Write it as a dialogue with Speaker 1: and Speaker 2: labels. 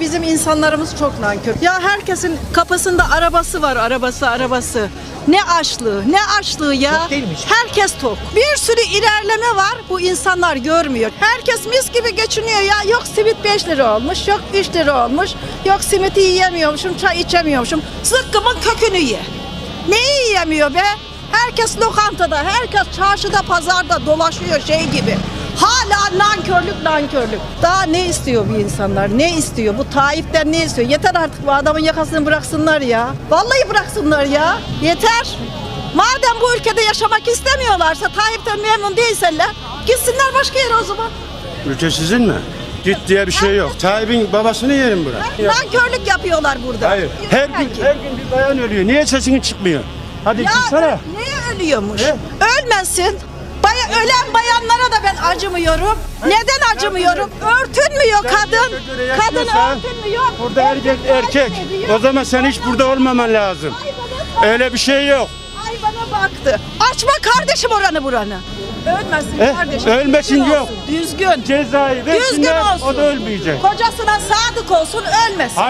Speaker 1: Bizim insanlarımız çok nankör. Ya herkesin kapısında arabası var, arabası, arabası. Ne açlığı, ne açlığı ya.
Speaker 2: Tok değilmiş.
Speaker 1: Herkes tok. Bir sürü ilerleme var, bu insanlar görmüyor. Herkes mis gibi geçiniyor ya. Yok simit 5 lira olmuş, yok 3 lira olmuş. Yok simiti yiyemiyormuşum, çay içemiyormuşum. Zıkkımın kökünü ye. Neyi yiyemiyor be? Herkes lokantada, herkes çarşıda, pazarda dolaşıyor şey gibi. Hala nankörlük nankörlük. Daha ne istiyor bu insanlar? Ne istiyor? Bu Tayyip'ten ne istiyor? Yeter artık bu adamın yakasını bıraksınlar ya. Vallahi bıraksınlar ya. Yeter. Madem bu ülkede yaşamak istemiyorlarsa Tayyip'ten memnun değilseler gitsinler başka yere o zaman.
Speaker 3: Ülke sizin mi? Git diye bir şey yok. Tayyip'in babasını yerim bırak.
Speaker 1: Nankörlük yapıyorlar burada.
Speaker 3: Hayır. Her gün her gün bir bayan ölüyor. Niye sesin çıkmıyor? Hadi
Speaker 1: Ya
Speaker 3: çıksana.
Speaker 1: niye ölüyormuş?
Speaker 3: He?
Speaker 1: Ölmesin. Baya, ölen bayanlara da acımıyorum. Neden acımıyorum? Örtünmüyor kadın. Kadın örtünmüyor.
Speaker 3: Burada erkek erkek. O zaman sen hiç burada olmaman lazım. Öyle bir şey yok.
Speaker 1: ay bana baktı. Açma kardeşim oranı buranı. Ölmesin
Speaker 3: Eh,
Speaker 1: kardeşim.
Speaker 3: ölmesin
Speaker 1: Düzgün
Speaker 3: yok.
Speaker 1: olsun, Düzgün.
Speaker 3: Cezayı
Speaker 1: Düzgün
Speaker 3: versinler
Speaker 1: olsun.
Speaker 3: o da ölmeyecek.
Speaker 1: Kocasına sadık olsun ölmesin.